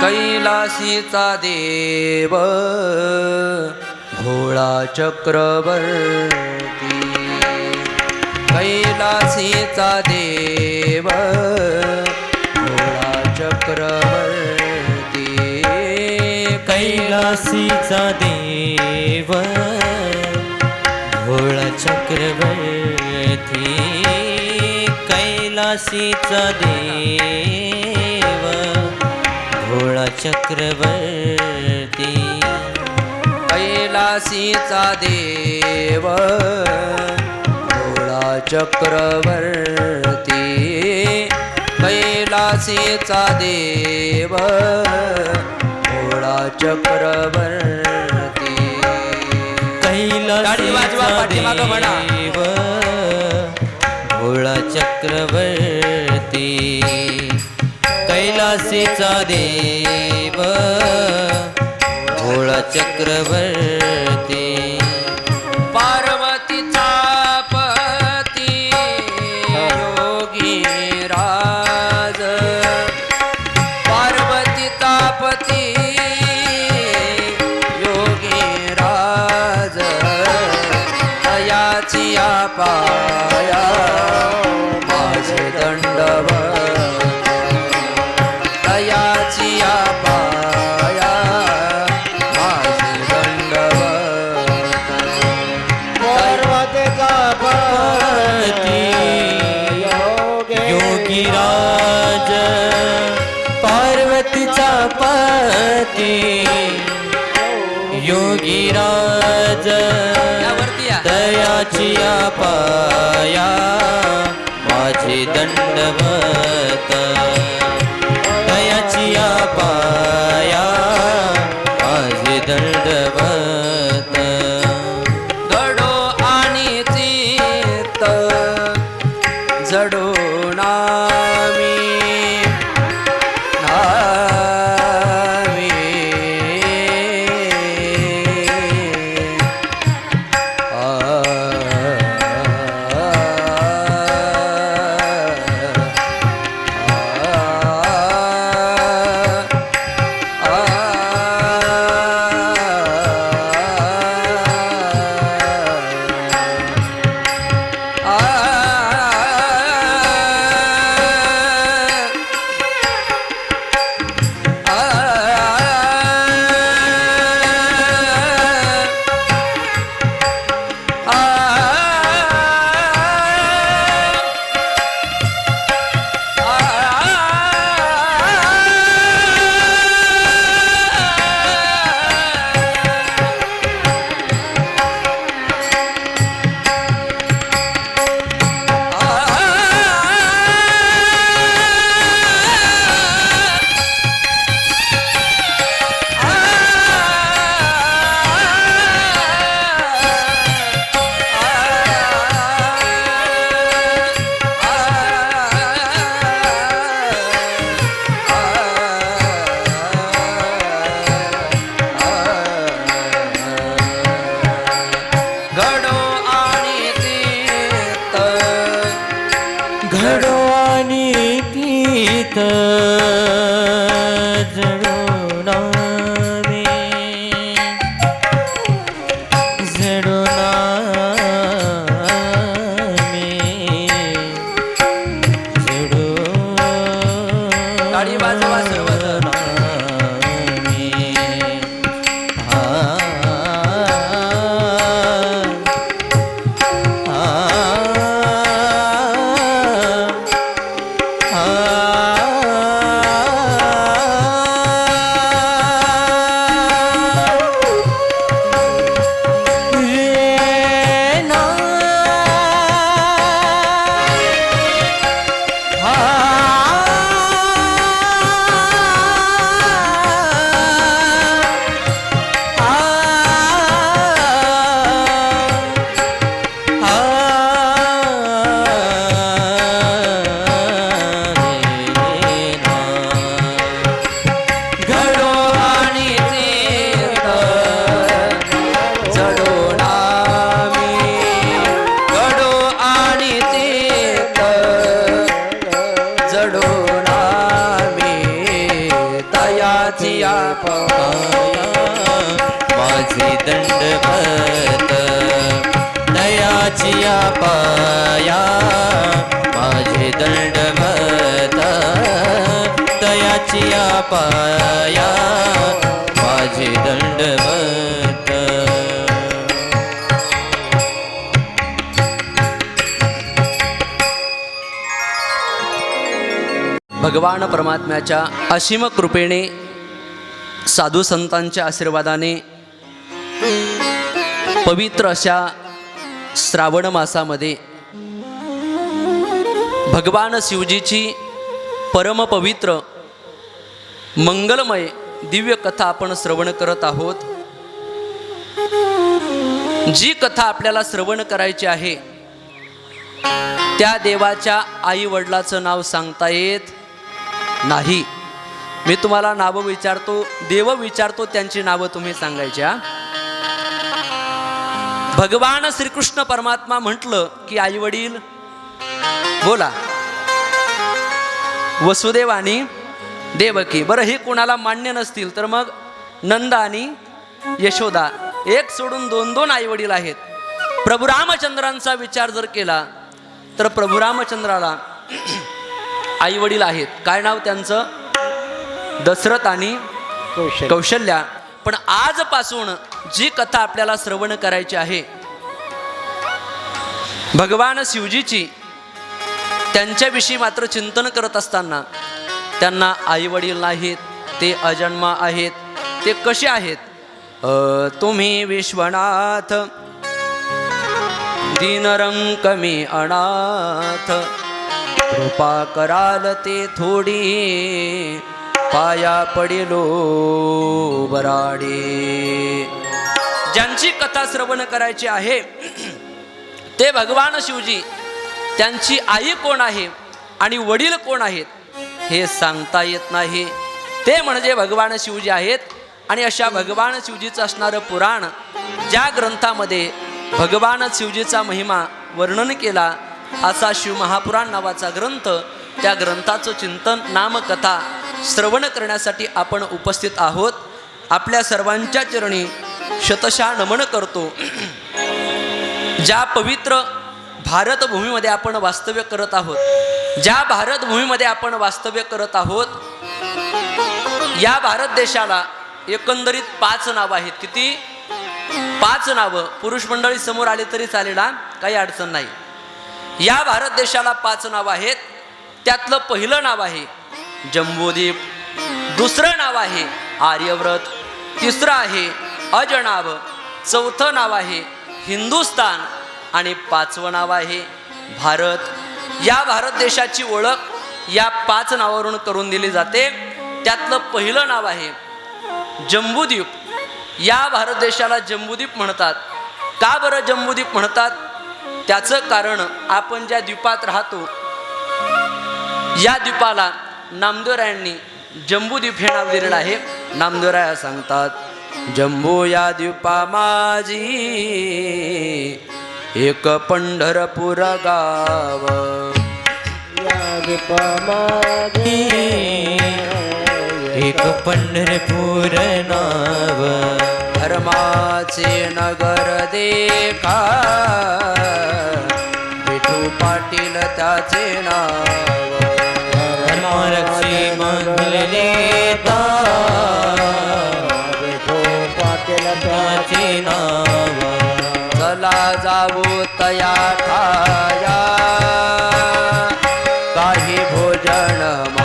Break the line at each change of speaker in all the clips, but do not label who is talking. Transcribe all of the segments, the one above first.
कैलासीचा देव भोळा चक्रवर्ती. कैलासीचा देव भोळा चक्रवर्ती.
कैलासीचा देव भोळा चक्रवर्ती. कैलासीचा देव भोळा चक्रवर्ती
कैलासीचा देव भोळा चक्रवर्ती कैलासीचा देव भोळा चक्रवर्ती.
देव भोळा चक्रवर्ती कैलासीचा देव भोळा चक्रवर्ती
पार्वतीचा पती योगी राज पती योगी राज यावरती या.
दयाची पाया माझे दंडवत. दयाची पाया माझे दंडवत.
माझे तयाची
पाया माझे दंडवत
भगवान परमात्म्याच्या असीम कृपेने साधू संतांच्या आशीर्वादाने पवित्र अशा श्रावण मासामध्ये भगवान शिवजीची परमपवित्र मंगलमय दिव्य कथा आपण श्रवण करत आहोत. जी कथा आपल्याला श्रवण करायची आहे त्या देवाच्या आई वडिलाचं नाव सांगता येत नाही. मी तुम्हाला नावं विचारतो देव विचारतो त्यांची नावं तुम्ही सांगायच्या भगवान श्रीकृष्ण परमात्मा म्हटलं की आई वडील बोला. वसुदेव आणि देवकी. बरं हे कोणाला मान्य नसतील तर मग नंद आणि यशोदा. एक सोडून दोन दोन आई वडील आहेत. प्रभू रामचंद्रांचा विचार जर केला तर प्रभू रामचंद्राला आई वडील आहेत. काय नाव त्यांचं? दशरथ आणि कौशल्या. पण आजपासून जी कथा आपल्याला श्रवण करायची आहे भगवान शिवजीची त्यांच्याविषयी मात्र चिंतन करत असताना त्यांना आई वडील नाहीत ते अजन्मा आहेत ते कसे आहेत? तुम्ही विश्वनाथ दिनरंग कमी अनाथ कृपा कराल ते थोडी पाया पडिलो बराडे. ज्यांची कथा श्रवण करायची आहे ते भगवान शिवजी त्यांची आई कोण आहे आणि वडील कोण आहेत हे सांगता येत नाही. ते म्हणजे भगवान शिवजी आहेत आणि अशा भगवान शिवजीचं असणारं पुराण ज्या ग्रंथामध्ये भगवान शिवजीचा महिमा वर्णन केला असा शिवमहापुराण नावाचा ग्रंथ त्या ग्रंथाचं चिंतन नामकथा श्रवण करण्यासाठी आपण उपस्थित आहोत. आपल्या सर्वांच्या चरणी शतशा नमन करतो. ज्या पवित्र भारतभूमीमध्ये आपण वास्तव्य करत आहोत. ज्या भारतभूमीमध्ये आपण वास्तव्य करत आहोत या भारत देशाला एकंदरीत पाच नावं आहेत. किती? पाच नावं. पुरुष मंडळी समोर आले तरी चालेल काही अडचण नाही. या भारत देशाला पाच नावं आहेत. त्यातलं पहिलं नाव आहे जम्बोदीप दुसरं नाव आहे आर्यव्रत. तिसरं आहे अजनाभ. चौथं नाव आहे हिंदुस्तान आणि पाचवं नाव आहे भारत. या भारत देशाची ओळख या पाच नावावरून करून दिली जाते. त्यातलं पहिलं नाव आहे जम्बूद्वीप. या भारत देशाला जम्बूद्वीप म्हणतात. का बरं जम्बूद्वीप म्हणतात? त्याचं कारण आपण ज्या द्वीपात राहतो या द्वीपाला नामदेवरायांनी जम्बूद्वीप हे नाव दिलेलं आहे. नामदेवराया सांगतात जम्बू या द्वीपा माझी एक पंढरपूर गाव.
एक पंढरपूर नाव.
धर्माचे नगर देखा. विठू पाटील त्याचे नाव.
धर्मरक्षी मंगलेता त्याचे नाव.
चला जाऊ तया काही भोजन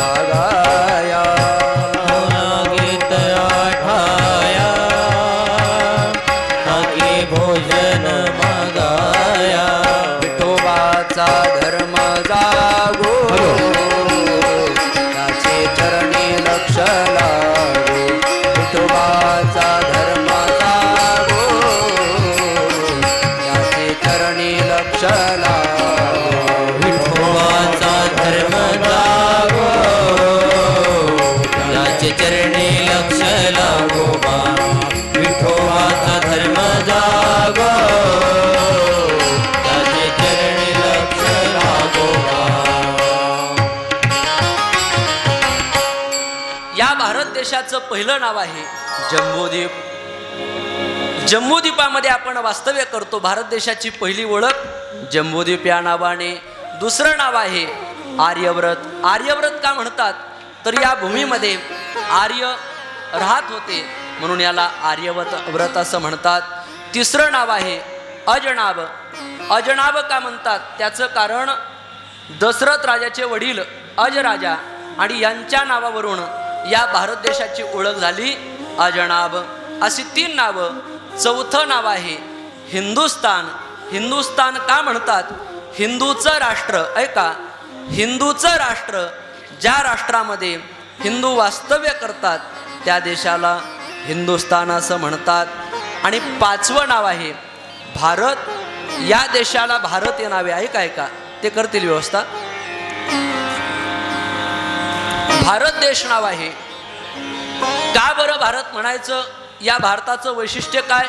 पहिलं नाव आहे जम्बोदीप. जम्बोदीपामध्ये आपण वास्तव्य करतो. भारत देशाची पहिली ओळख जम्बोदीप या नावाने. दुसरं नाव आहे आर्यव्रत. आर्यव्रत का म्हणतात? तर या भूमीमध्ये आर्य राहत होते. म्हणून याला आर्यव्रत व्रत असं म्हणतात. तिसरं नाव आहे अजनाब. अजनाब का म्हणतात? त्याचं कारण दशरथ राजाचे वडील अजराजा आणि यांच्या नावावरून या भारत देशाची ओळख झाली. अजनाब अशी तीन नावं. चौथं नाव आहे हिंदुस्तान. हिंदुस्तान का म्हणतात? हिंदूचं राष्ट्र ऐका हिंदूचं राष्ट्र ज्या राष्ट्रामध्ये हिंदू वास्तव्य करतात त्या देशाला हिंदुस्तान असं म्हणतात. आणि पाचवं नाव आहे भारत. या देशाला भारत हे नावे आहे काय का? ते करतील व्यवस्था. भारत देश नाव आहे. का बरं भारत म्हणायचं? या भारताचं वैशिष्ट्य काय?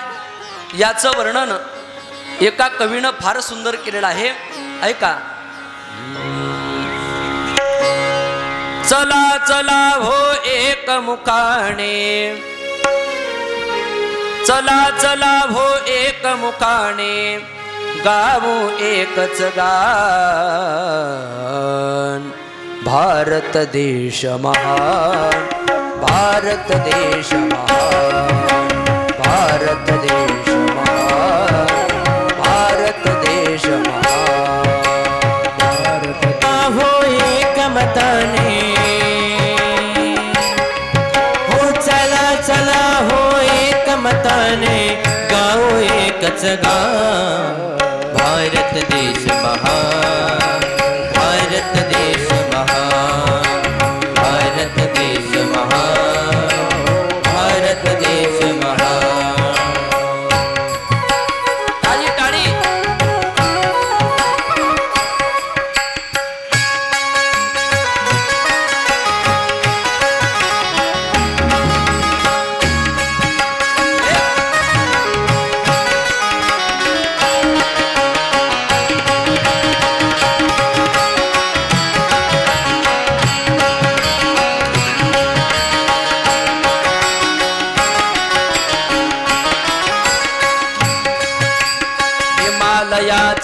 याचं वर्णन एका कवीनं फार सुंदर केलेलं आहे. ऐका. चला चला हो एक मुखाणे चला चला हो एक मुखाणे गाऊ एकच गान भारत देश महान भारत देश महान भारत देश महान भारत देश महान।
हो एक मताने हो चला चला हो एक मताने गाओ एकच गा भारत देश महान।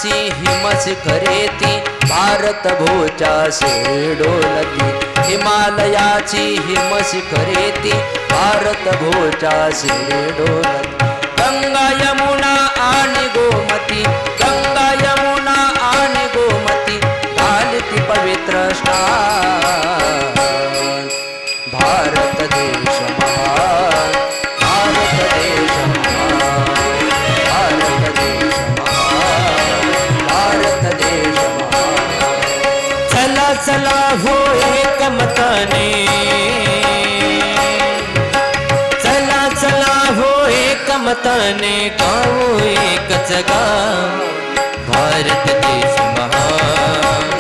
हिमालयाची हिमशिखरेती भारत भोच्या डोलती हिमालयाची हिमशिखरेती भारत भोच्या डोलती गंगा यमुना आणि गोमती. गंगा यमुना आणि गोमती. घालती पवित्र स्नान भारत देश महान.
तने गावो एकच गा भारत देश महान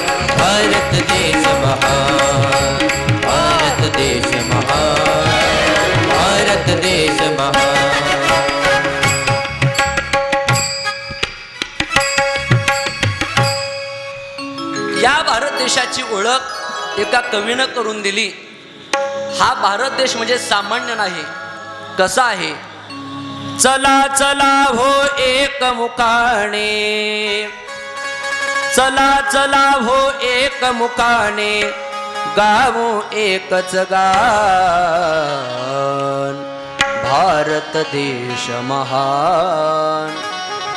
भारत देश महान भारत देश महान भारत देश महान.
या भारत देशाची ओळख एका कवीनं करून दिली. हा भारत देश म्हणजे सामान्य नाही कसा आहे? चला चला हो एक मुकाणे. चला चला हो एक मुकाणे. गावो एकच गान भारत देश महान.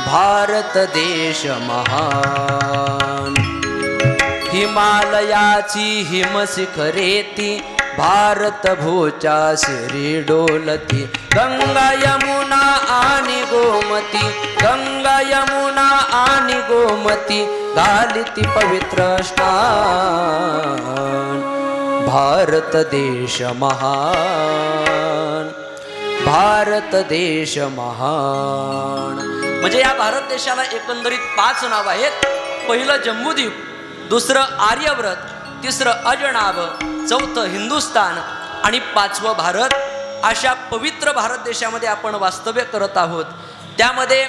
भारत देश महान. हिमालयाची हिमशिखरेती भारत भोच्या शिरी डोलती गंगा यमुना आणि गोमती गंगा यमुना आणि गोमती घालिती पवित्र स्नान भारत देश महान भारत देश महान. म्हणजे या भारत देशाला एकंदरीत पाच नाव आहेत. पहिलं जम्बूद्वीप दुसरं आर्यव्रत तिसरं अजनाब चौथं हिंदुस्तान आणि पाचवं भारत. अशा पवित्र भारत देशामध्ये आपण वास्तव्य करत आहोत. त्यामध्ये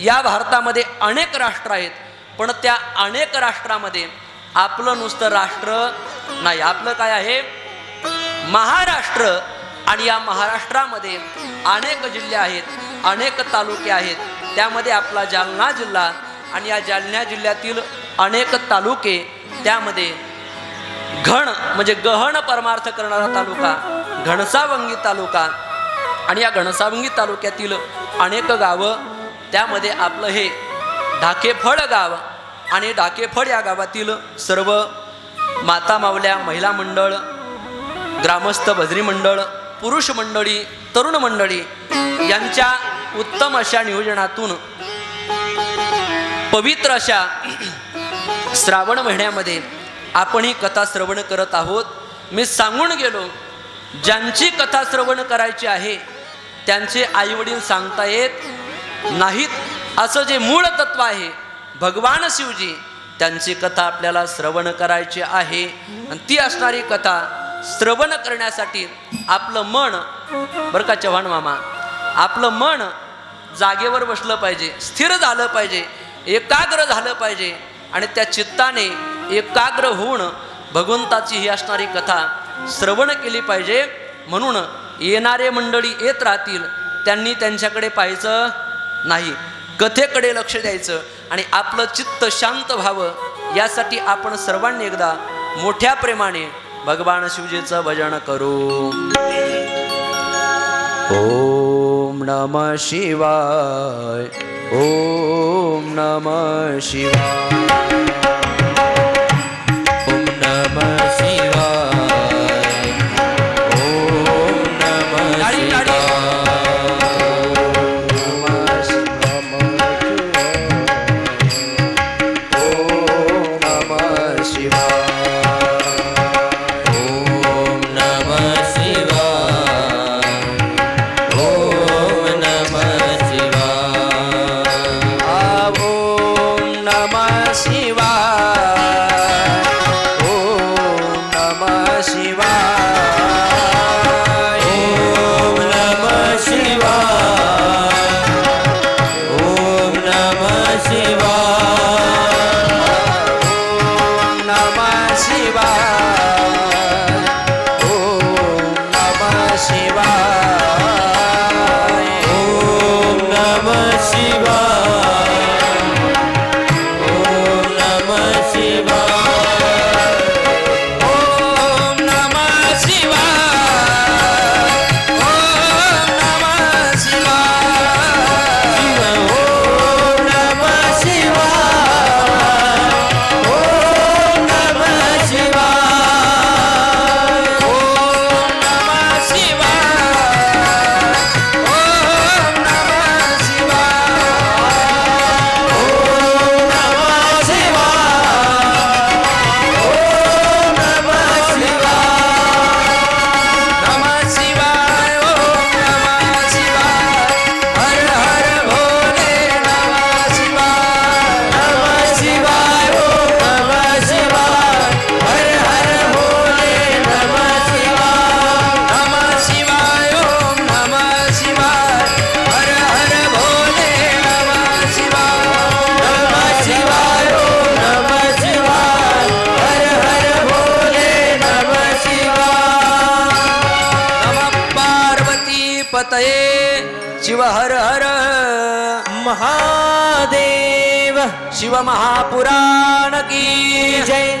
या भारतामध्ये अनेक राष्ट्र आहेत पण त्या अनेक राष्ट्रामध्ये आपलं नुसतं राष्ट्र नाही. आपलं काय आहे? महाराष्ट्र आणि या महाराष्ट्रामध्ये अनेक जिल्हे आहेत अनेक तालुके आहेत. त्यामध्ये आपला जालना जिल्हा आणि या जालना जिल्ह्यातील अनेक तालुके त्यामध्ये घण म्हणजे गहन परमार्थ करणारा तालुका घणसावंगी तालुका. आणि या घणसावंगी तालुक्यातील अनेक गावं त्यामध्ये आपलं हे ढाकेफळ गाव आणि ढाकेफळ या गावातील सर्व माता मावल्या महिला मंडळ ग्रामस्थ भजरी मंडळ पुरुष मंडळी तरुण मंडळी यांच्या उत्तम अशा नियोजनातून पवित्र अशा श्रावण महिन्यामध्ये आपण ही कथा श्रवण करत आहोत. मी सांगून गेलो ज्यांची कथा श्रवण करायची आहे त्यांचे आईवडील सांगता येत नाहीत. असं जे मूळ तत्व आहे भगवान शिवजी त्यांची कथा आपल्याला श्रवण करायची आहे. आणि ती असणारी कथा श्रवण करण्यासाठी आपलं मन बरं का चव्हाण मामा आपलं मन जागेवर बसलं पाहिजे स्थिर झालं पाहिजे एकाग्र झालं पाहिजे. आणि त्या चित्ताने एकाग्र होऊन भगवंताची ही असणारी कथा श्रवण केली पाहिजे. म्हणून येणारे मंडळी येत राहतील त्यांनी त्यांच्याकडे पाहायचं नाही. कथेकडे लक्ष द्यायचं आणि आपलं चित्त शांत व्हावं. यासाठी आपण सर्वांनी एकदा मोठ्या प्रेमाने भगवान शिवजीचं भजन करू. ओम नम शिवाय ओम नम शिवाय.
महादेव
शिव महापुराण की
जय।